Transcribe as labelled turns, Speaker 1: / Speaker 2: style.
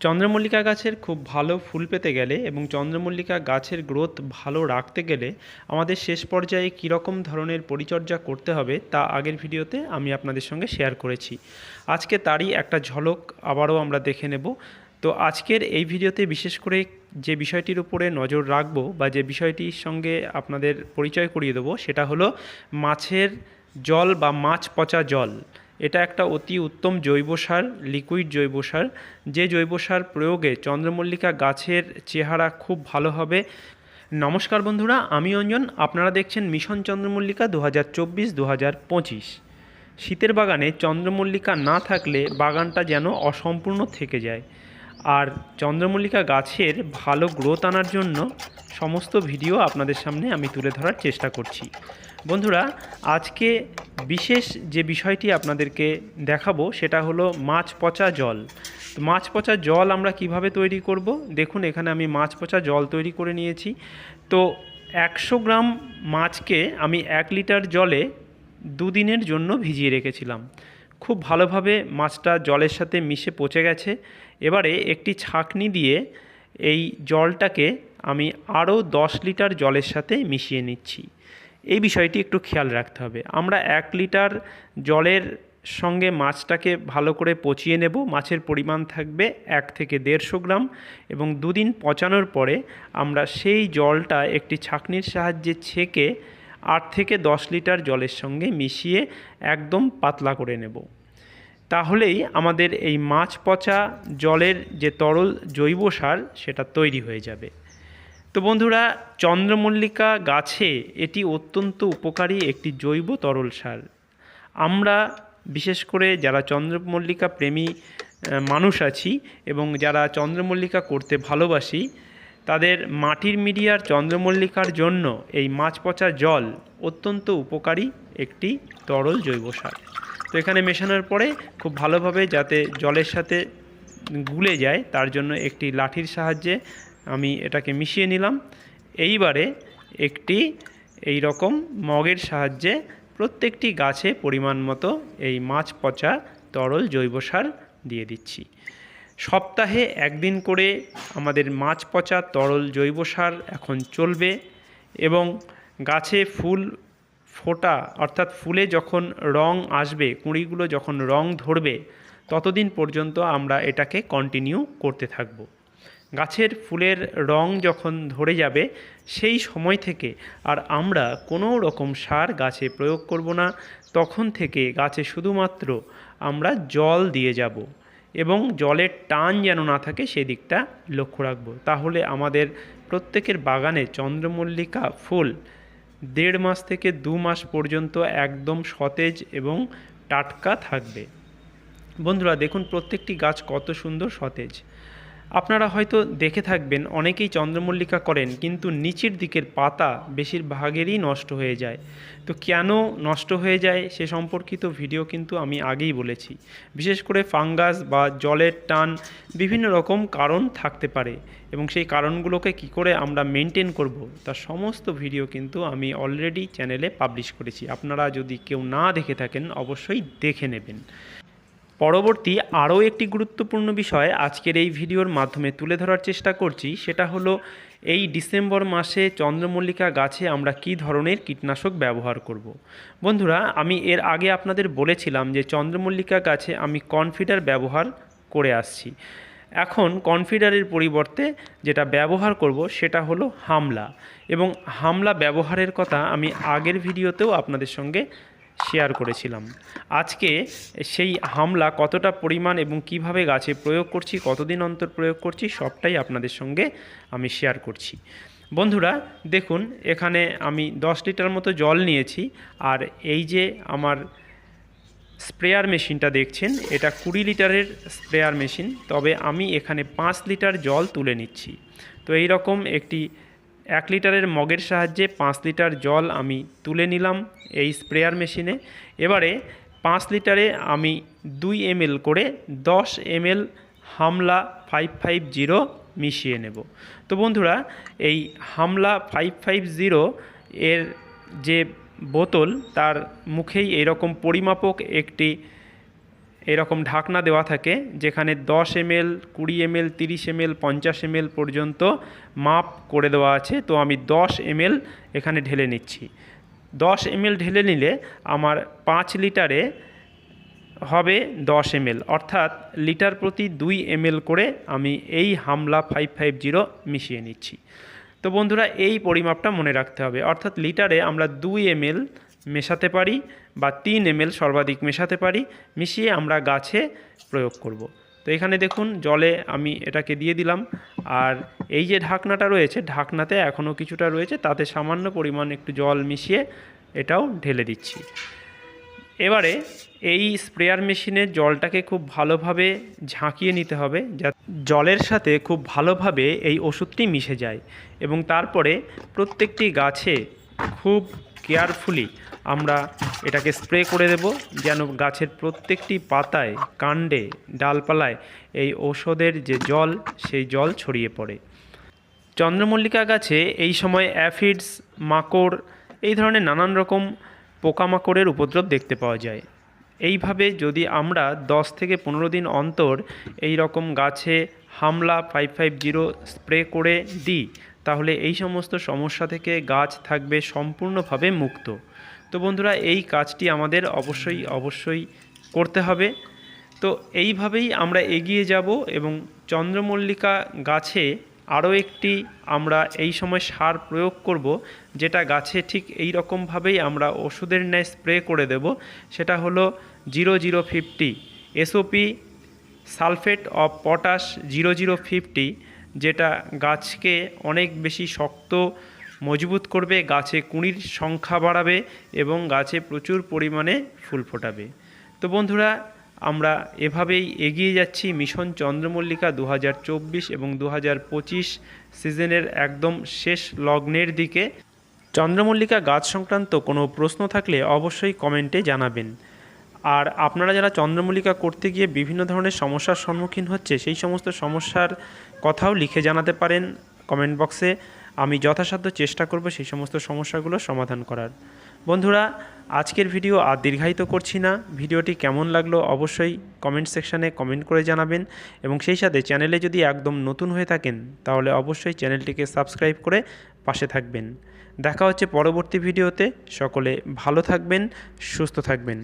Speaker 1: চন্দ্রমল্লিকা গাছের খুব ভালো ফুল পেতে গেলে এবং চন্দ্রমল্লিকা গাছের গ্রোথ ভালো রাখতে গেলে আমাদের শেষ পর্যায়ে কীরকম ধরনের পরিচর্যা করতে হবে তা আগের ভিডিওতে আমি আপনাদের সঙ্গে শেয়ার করেছি। আজকে তারই একটা ঝলক আবারও আমরা দেখে নেব। তো আজকের এই ভিডিওতে বিশেষ করে যে বিষয়টির উপরে নজর রাখব বা যে বিষয়টির সঙ্গে আপনাদের পরিচয় করিয়ে দেবো সেটা হলো মাছের জল বা মাছ পচা জল। এটা একটা অতি উত্তম জৈব সার লিকুইড জৈব সার। যে জৈব সার প্রয়োগে চন্দ্রমল্লিকা গাছের চেহারা খুব ভালো হবে। নমস্কার বন্ধুরা, আমি অঞ্জন। আপনারা দেখছেন মিশন চন্দ্রমল্লিকা দু হাজার চব্বিশ দু হাজার পঁচিশ। শীতের বাগানে চন্দ্রমল্লিকা না থাকলে বাগানটা যেন অসম্পূর্ণ থেকে যায়। আর চন্দ্রমল্লিকা গাছের ভালো গ্রোথ আনার জন্য সমস্ত ভিডিও আপনাদের সামনে আমি তুলে ধরার চেষ্টা করছি। বন্ধুরা, আজকে বিশেষ যে বিষয়টি আপনাদেরকে দেখাবো সেটা হলো মাছ পচা জল। মাছ পচা জল আমরা কীভাবে তৈরি করব? দেখুন, এখানে আমি মাছ পচা জল তৈরি করে নিয়েছি। তো একশো গ্রাম মাছকে আমি এক লিটার জলে দুদিনের জন্য ভিজিয়ে রেখেছিলাম। খুব ভালোভাবে মাছটা জলের সাথে মিশে পচে গেছে। এবারে একটি ছাঁকনি দিয়ে এই জলটাকে আমি আরও দশ লিটার জলের সাথে মিশিয়ে নিচ্ছি। এই বিষয়টি একটু খেয়াল রাখতে হবে। আমরা এক লিটার জলের সঙ্গে মাছটাকে ভালো করে পচিয়ে নেব। মাছের পরিমাণ থাকবে এক থেকে দেড়শো গ্রাম এবং দুদিন পচানোর পরে আমরা সেই জলটা একটি ছাঁকনির সাহায্যে ছেঁকে আট থেকে দশ লিটার জলের সঙ্গে মিশিয়ে একদম পাতলা করে নেব। তাহলেই আমাদের এই মাছ পচা জলের যে তরল জৈব সার, সেটা তৈরি হয়ে যাবে। তো বন্ধুরা, চন্দ্রমল্লিকা গাছে এটি অত্যন্ত উপকারী একটি জৈব তরল সার। আমরা, বিশেষ করে যারা চন্দ্রমল্লিকা প্রেমী মানুষ আছি এবং যারা চন্দ্রমল্লিকা করতে ভালোবাসি তাদের মাটির মিডিয়ার চন্দ্রমল্লিকার জন্য এই মাছ পচা জল অত্যন্ত উপকারী একটি তরল জৈব সার। তো এখানে মেশানোর পরে খুব ভালোভাবে যাতে জলের সাথে গুলে যায়, তার জন্য একটি লাঠির সাহায্যে আমি এটাকে মিশিয়ে নিলাম। এইবারে একটি এই রকম মগের সাহায্যে প্রত্যেকটি গাছে পরিমাণ মতো এই মাছ পচা তরল জৈব সার দিয়ে দিচ্ছি। সপ্তাহে একদিন করে আমাদের মাছ পচা তরল জৈব সার এখন চলবে এবং গাছে ফুল ফোটা, অর্থাৎ ফুলে যখন রং আসবে, কুঁড়িগুলো যখন রং ধরবে, ততদিন পর্যন্ত আমরা এটাকে কন্টিনিউ করতে থাকব। গাছের ফুলের রং যখন ধরে যাবে, সেই সময় থেকে আর আমরা কোনো রকম সার গাছে প্রয়োগ করব না। তখন থেকে গাছে শুধুমাত্র আমরা জল দিয়ে যাব। এবং জলের টান যেন না থাকে সেদিকটা লক্ষ্য রাখব। তাহলে আমাদের প্রত্যেকের বাগানে চন্দ্রমল্লিকা ফুল দেড় মাস থেকে দু মাস পর্যন্ত একদম সতেজ এবং টাটকা থাকবে। বন্ধুরা, দেখুন প্রত্যেকটি গাছ কত সুন্দর সতেজ। আপনারা হয়তো দেখে থাকবেন, অনেকেই চন্দ্রমল্লিকা করেন, কিন্তু নিচের দিকের পাতা বেশিরভাগেরই নষ্ট হয়ে যায়। তো কেন নষ্ট হয়ে যায় সে সম্পর্কিত ভিডিও কিন্তু আমি আগেই বলেছি। বিশেষ করে ফাঙ্গাস বা জলের টান বিভিন্ন রকম কারণ থাকতে পারে এবং সেই কারণগুলোকে কি করে আমরা মেনটেন করব, তার সমস্ত ভিডিও কিন্তু আমি অলরেডি চ্যানেলে পাবলিশ করেছি। আপনারা যদি কেউ না দেখে থাকেন, অবশ্যই দেখে নেবেন। পরবর্তী আরও একটি গুরুত্বপূর্ণ বিষয় আজকের এই ভিডিওর মাধ্যমে তুলে ধরার চেষ্টা করছি, সেটা হলো এই ডিসেম্বর মাসে চন্দ্রমল্লিকা গাছে আমরা কী ধরনের কীটনাশক ব্যবহার করব। বন্ধুরা, আমি এর আগে আপনাদের বলেছিলাম যে চন্দ্রমল্লিকা গাছে আমি কনফিডার ব্যবহার করে আসছি এখন কনফিডারের পরিবর্তে যেটা ব্যবহার করব সেটা হলো হামলা এবং হামলা ব্যবহারের কথা আমি আগের ভিডিওতেও আপনাদের সঙ্গে শেয়ার করেছিলাম। আজকে সেই হামলা কতটা পরিমাণ এবং কীভাবে গাছে প্রয়োগ করছি, কতদিন অন্তর প্রয়োগ করছি, সবটাই আপনাদের সঙ্গে আমি শেয়ার করছি। বন্ধুরা, দেখুন, এখানে আমি দশ লিটার মতো জল নিয়েছি আর এই যে আমার স্প্রেয়ার মেশিনটা দেখছেন, এটা কুড়ি লিটারের স্প্রেয়ার মেশিন, তবে আমি এখানে পাঁচ লিটার জল তুলে নিচ্ছি। তো এই রকম একটি এক লিটারের মগের সাহায্যে পাঁচ লিটার জল আমি তুলে নিলাম এই স্প্রেয়ার মেশিনে। এবারে পাঁচ লিটারে আমি দুই এমএল করে দশ এমএল হামলা ফাইভ ফাইভ জিরো মিশিয়ে নেব। তো বন্ধুরা, এই হামলা ফাইভ ফাইভ জিরো এর যে বোতল, তার মুখেই এরকম পরিমাপক একটি এরকম ঢাকনা দেওয়া থাকে যেখানে দশ এমএল, কুড়ি এমএল, তিরিশ এমএল, পঞ্চাশ এমএল পর্যন্ত মাপ করে দেওয়া আছে। তো আমি দশ এমএল এখানে ঢেলে নিচ্ছি। দশ এমএল ঢেলে নিলে আমার পাঁচ লিটারে হবে দশ এমএল। অর্থাৎ লিটার প্রতি দুই এমএল করে আমি এই হামলা ফাইভ ফাইভ জিরো মিশিয়ে নিচ্ছি। তো বন্ধুরা, এই পরিমাপটা মনে রাখতে হবে। অর্থাৎ লিটারে আমরা দুই এমএল মেশাতে পারি বা তিন এমএল সর্বাধিক মেশাতে পারি, মিশিয়ে আমরা গাছে প্রয়োগ করব। তো এখানে দেখুন, জলে আমি এটাকে দিয়ে দিলাম আর এই যে ঢাকনাটা রয়েছে, ঢাকনাতে এখনও কিছুটা রয়েছে, তাতে সামান্য পরিমাণ একটু জল মিশিয়ে এটাও ঢেলে দিচ্ছি এবারে এই স্প্রেয়ার মেশিনের জলটাকে খুব ভালোভাবে ঝাঁকিয়ে নিতে হবে যা জলের সাথে খুব ভালোভাবে এই ওষুধটি মিশে যায় এবং তারপরে প্রত্যেকটি গাছে খুব কেয়ারফুলি আমরা এটাকে স্প্রে করে দেব, যেন গাছের প্রত্যেকটি পাতায়, কাণ্ডে, ডালপালায় এই ঔষধের যে জল, সেই জল ছড়িয়ে পড়ে। চন্দ্রমল্লিকা গাছে এই সময় অ্যাফিডস মাকড়, এই ধরনের নানান রকম পোকামাকড়ের উপদ্রব দেখতে পাওয়া যায়। এইভাবে যদি আমরা দশ থেকে পনেরো দিন অন্তর এই রকম গাছে হামলা ফাইভ ফাইভ জিরো স্প্রে করে দিই, তাহলে এই সমস্ত সমস্যা থেকে গাছ থাকবে সম্পূর্ণভাবে মুক্ত। তো বন্ধুরা, এই কাজটি আমাদের অবশ্যই অবশ্যই করতে হবে। তো এইভাবেই আমরা এগিয়ে যাব এবং চন্দ্রমল্লিকা গাছে আরও একটি আমরা এই সময় সার প্রয়োগ করব, যেটা গাছে ঠিক এই রকমভাবেই আমরা ওষুধের ন্যায় স্প্রে করে দেব। সেটা হলো zero zero fifty SOP sulphate of potash zero zero fifty, যেটা গাছকে অনেক বেশি শক্ত মজবুত করবে, গাছে কুঁড়ির সংখ্যা বাড়াবে এবং গাছে প্রচুর পরিমাণে ফুল ফোটাবে। তো বন্ধুরা, আমরা এভাবেই এগিয়ে যাচ্ছি মিশন চন্দ্রমল্লিকা দু হাজার চব্বিশ এবং দু হাজার পঁচিশ সিজনের একদম শেষ লগ্নের দিকে। চন্দ্রমল্লিকা গাছ সংক্রান্ত কোনো প্রশ্ন থাকলে অবশ্যই কমেন্টে জানাবেন। আর আপনারা যারা চন্দ্রমল্লিকা করতে গিয়ে বিভিন্ন ধরনের সমস্যার সম্মুখীন হচ্ছে, সেই সমস্ত সমস্যার কথাও লিখে জানাতে পারেন কমেন্ট বক্সে। আমি যথাসাধ্য চেষ্টা করব সেই সমস্ত সমস্যাগুলো সমাধান করার। বন্ধুরা, আজকের ভিডিও আর দীর্ঘায়িত করছি না। ভিডিওটি কেমন লাগল অবশ্যই কমেন্ট সেকশানে কমেন্ট করে জানাবেন এবং সেই সাথে চ্যানেলে যদি একদম নতুন হয়ে থাকেন, তাহলে অবশ্যই চ্যানেলটিকে সাবস্ক্রাইব করে পাশে থাকবেন। দেখা হচ্ছে পরবর্তী ভিডিওতে। সকলে ভালো থাকবেন, সুস্থ থাকবেন।